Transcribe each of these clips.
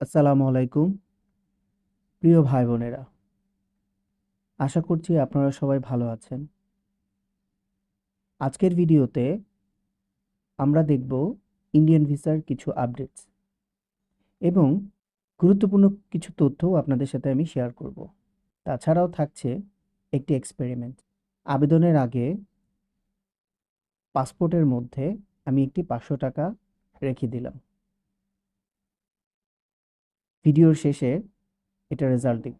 আসসালামু আলাইকুম। প্রিয় ভাই বোনেরা আশা করছি আপনারা সবাই ভালো আছেন। আজকের ভিডিওতে আমরা দেখব ইন্ডিয়ান ভিসার কিছু আপডেটস এবং গুরুত্বপূর্ণ কিছু তথ্যও আপনাদের সাথে আমি শেয়ার করব। তাছাড়াও থাকছে একটি এক্সপেরিমেন্ট আবেদনের আগে পাসপোর্টের মধ্যে আমি একটি পাঁচশো টাকা রেখে দিলাম। ভিডিওর শেষে এটা রেজাল্ট দিই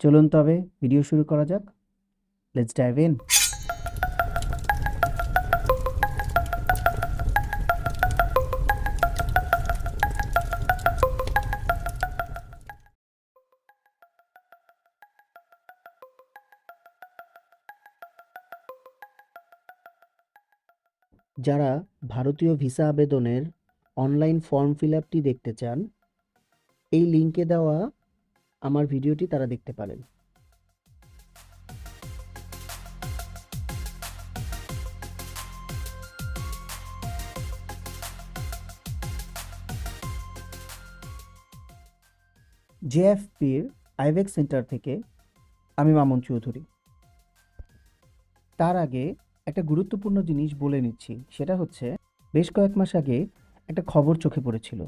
চলুন তবে ভিডিও শুরু করা যাক। লেটস ডাইভ ইন যারা ভারতীয় ভিসা আবেদনের অনলাইন ফর্ম ফিল আপটি দেখতে চান এই লিঙ্কে দেওয়া আমার ভিডিওটি তারা দেখতে পারেন। জেএফপির আইভেক সেন্টার থেকে আমি মামুন চৌধুরী। তার আগে একটা গুরুত্বপূর্ণ জিনিস বলে নিচ্ছি, সেটা হচ্ছে বেশ কয়েক মাস আগে একটা খবর চোখে পড়েছিল।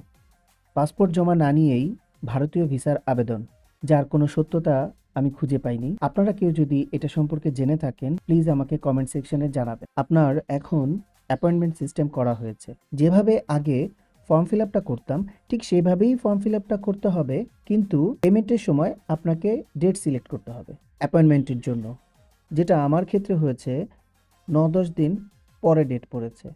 পাসপোর্ট জমা না নিয়েই ভারতীয় ভিসার আবেদন, যার কোনো সত্যতা আমি খুঁজে পাইনি। আপনারা কেউ যদি এটা সম্পর্কে জেনে থাকেন প্লিজ আমাকে কমেন্ট সেকশনে জানাবেন। আপনার এখন অ্যাপয়েন্টমেন্ট সিস্টেম করা হয়েছে। যেভাবে আগে ফর্ম ফিল আপটা করতাম, ঠিক সেভাবেই ফর্ম ফিল আপটা করতে হবে, কিন্তু পেমেন্টের সময় আপনাকে ডেট সিলেক্ট করতে হবে অ্যাপয়েন্টমেন্টের জন্য, যেটা আমার ক্ষেত্রে হয়েছে ন দশ দিন পরে ডেট পড়েছে।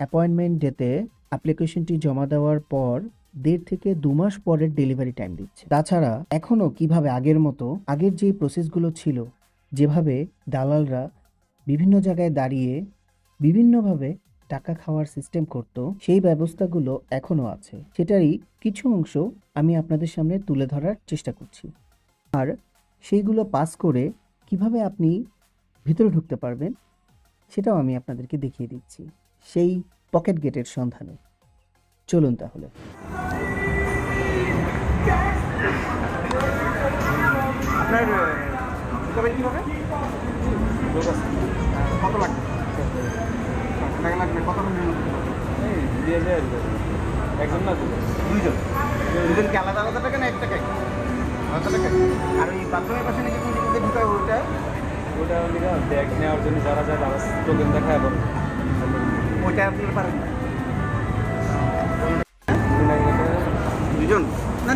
অ্যাপয়েন্টমেন্ট ডেতে অ্যাপ্লিকেশনটি জমা দেওয়ার পর দেড় থেকে দু মাস পরের ডেলিভারি টাইম দিচ্ছে। তাছাড়া এখনও কীভাবে আগের মতো, আগের যে প্রসেসগুলো ছিল, যেভাবে দালালরা বিভিন্ন জায়গায় দাঁড়িয়ে বিভিন্নভাবে টাকা খাওয়ার সিস্টেম করত, সেই ব্যবস্থাগুলো এখনও আছে। সেটারই কিছু অংশ আমি আপনাদের সামনে তুলে ধরার চেষ্টা করছি। আর সেইগুলো পাস করে কীভাবে আপনি ভিতরে ঢুকতে পারবেন, সেটাও আমি আপনাদেরকে দেখিয়ে দিচ্ছি। সেই পকেট গেটের সন্ধানে। চলুন তাহলে। কত লাগবে? টাকা লাগবে? কত দিয়ে যায় একজন না দুজন দুইজন দুজন কি আলাদা আলাদা টাকা না এক টাকায় আলাদা টাকা আর ওই বাথরুমের পাশে নাকি কোন দিকে ঢুকায় ওইটা ওটা ব্যাগ নেওয়ার জন্য যারা যায় তারা টোকেন দেখায় এবং ওইটা আপনি পারেন না।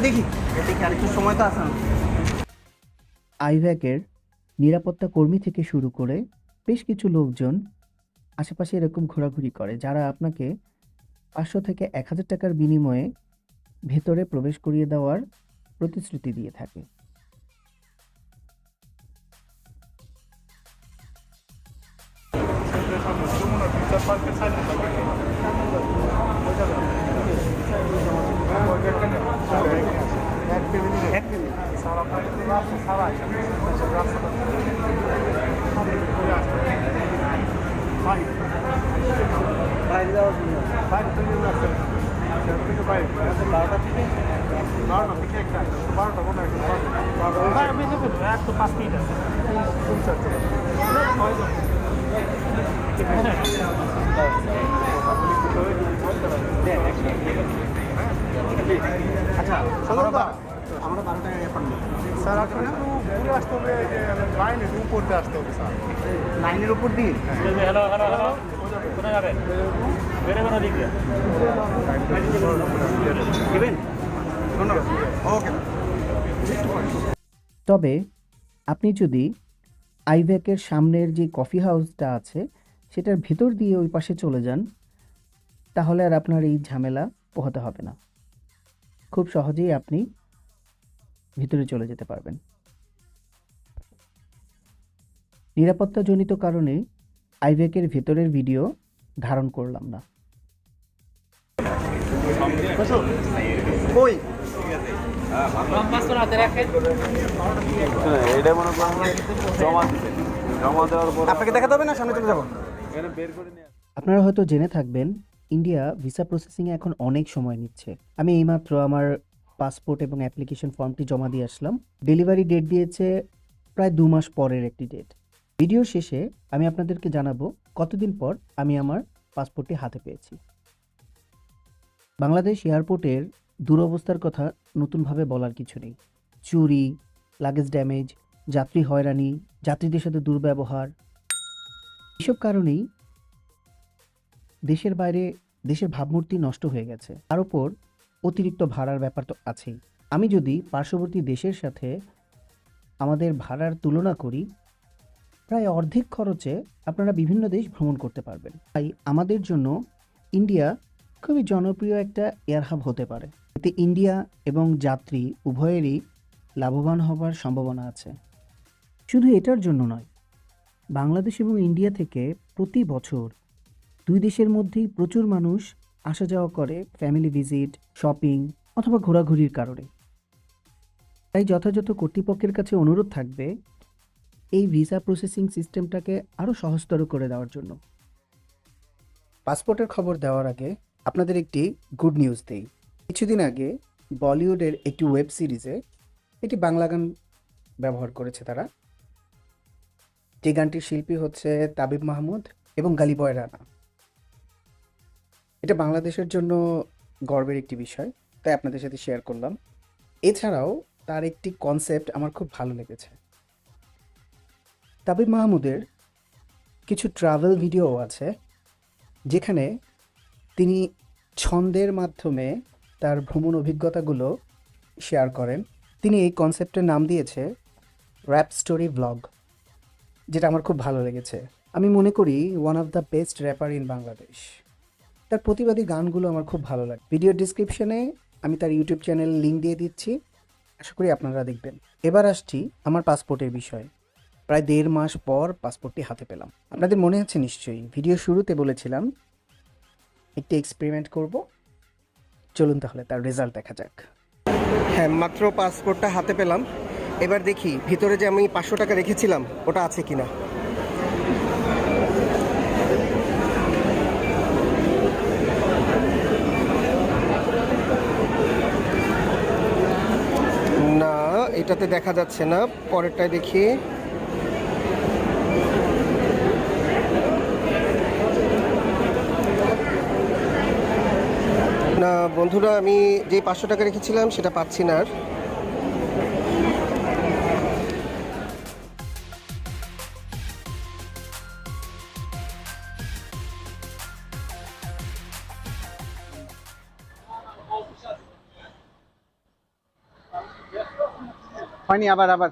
দেখি দেখি আরেকটু সময় তো আমার। আইভ্যাকের নিরাপত্তা কর্মী থেকে শুরু করে বেশ কিছু লোকজন আশেপাশে এরকম ঘোরাঘুরি করে যারা আপনাকে পাঁচশো থেকে এক হাজার টাকার বিনিময়ে ভেতরে প্রবেশ করিয়ে দেওয়ার প্রতিশ্রুতি দিয়ে থাকে মিনিট বাইরে যাওয়ার জন্য বারোটা থেকে আচ্ছা আমরা বা- আমরা বারো টাকা স্যার আপনাকে একটু ঘুরে আসতে হবে যে লাইনের উপর দিয়ে আসতে হবে স্যার। লাইনের উপর দিয়ে? Hello hello hello. কোথায় যাবেন? বেড়ে বেড়া দিক দেবেন? ধন্যবাদ। ওকে। তবে আপনি যদি আইভ্যাকের সামনের যে কফি হাউসটা আছে সেটার ভেতর দিয়ে ওই পাশে চলে যান তাহলে আর আপনার এই ঝামেলা পোহাতে হবে না। খুব সহজেই আপনি ভিতরে চলে যেতে পারবেন। নিরাপত্তাজনিত কারণে আইভ্যাকের ভেতরের ভিডিও ধারণ করলাম না। আপনাকে দেখাতে হবে সামনে চলে যাব। আপনারা হয়তো জেনে থাকবেন ইন্ডিয়া ভিসা প্রসেসিংয়ে এখন অনেক সময় নিচ্ছে। আমি এইমাত্র আমার পাসপোর্ট এবং অ্যাপ্লিকেশন ফর্মটি জমা দিয়ে আসলাম। ডেলিভারি ডেট দিয়েছে প্রায় দু মাস পরের একটি ডেট। ভিডিও শেষে আমি আপনাদেরকে জানাব কতদিন পর আমি আমার পাসপোর্টটি হাতে পেয়েছি। বাংলাদেশ এয়ারপোর্টের দুরবস্থার কথা নতুনভাবে বলার কিছু নেই। চুরি লাগেজ ড্যামেজ যাত্রী হয়রানি, যাত্রীদের সাথে দুর্ব্যবহার, এসব কারণেই দেশের বাইরে দেশের ভাবমূর্তি নষ্ট হয়ে গেছে। তার উপর অতিরিক্ত ভাড়ার ব্যাপার তো আছেই। আমি যদি পার্শ্ববর্তী দেশের সাথে আমাদের ভাড়ার তুলনা করি, প্রায় অর্ধেক খরচে আপনারা বিভিন্ন দেশ ভ্রমণ করতে পারবেন। তাই আমাদের জন্য ইন্ডিয়া খুবই জনপ্রিয় একটা এয়ার হাব হতে পারে। এতে ইন্ডিয়া এবং যাত্রী উভয়েরই লাভবান হবার সম্ভাবনা আছে। শুধু এটার জন্য নয়, বাংলাদেশ এবং ইন্ডিয়া থেকে প্রতি বছর দুই দেশের মধ্যেই প্রচুর মানুষ আসা যাওয়া করে ফ্যামিলি ভিজিট শপিং অথবা ঘোরাঘুরির কারণে। তাই যথাযথ কর্তৃপক্ষের কাছে অনুরোধ থাকবে এই ভিসা প্রসেসিং সিস্টেমটাকে আরও সহজতর করে দেওয়ার জন্য। পাসপোর্টের খবর দেওয়ার আগে আপনাদের একটি গুড নিউজ দেই। কিছুদিন আগে বলিউডের একটি ওয়েব সিরিজে একটি বাংলা গান ব্যবহার করেছে তারা। যে গানটির শিল্পী হচ্ছে তাবিব মাহমুদ এবং গালিবয় রানা। এটা বাংলাদেশের জন্য গর্বের একটি বিষয়, তাই আপনাদের সাথে শেয়ার করলাম। এছাড়াও তার একটি কনসেপ্ট আমার খুব ভালো লেগেছে। তাবিব মাহমুদের কিছু ট্রাভেল ভিডিও আছে, যেখানে তিনি ছন্দের মাধ্যমে তার ভ্রমণ অভিজ্ঞতাগুলো শেয়ার করেন। তিনি এই কনসেপ্টের নাম দিয়েছে র্যাপ স্টোরি ব্লগ যেটা আমার খুব ভালো লেগেছে। আমি মনে করি one of the best rapper in Bangladesh তার প্রতিবাদী গানগুলো আমার খুব ভালো লাগে। ভিডিও ডিসক্রিপশনে আমি তার ইউটিউব চ্যানেল লিঙ্ক দিয়ে দিচ্ছি। আশা করি আপনারা দেখবেন। এবার আসছি আমার পাসপোর্টের বিষয়ে। প্রায় দেড় মাস পর পাসপোর্টটি হাতে পেলাম। আপনাদের মনে আছে নিশ্চয়ই ভিডিও শুরুতে বলেছিলাম, একটি এক্সপেরিমেন্ট করব। চলুন তাহলে তার রেজাল্ট দেখা যাক। হ্যাঁ মাত্র পাসপোর্টটা হাতে পেলাম। এবার দেখি, ভিতরে যে আমি পাঁচশো টাকা রেখেছিলাম, ওটা আছে কিনা না এটাতে দেখা যাচ্ছে না, পরেরটায় দেখি। না, বন্ধুরা, আমি যে পাঁচশো টাকা রেখেছিলাম, সেটা পাচ্ছি না আর। হয়নি আবার আবার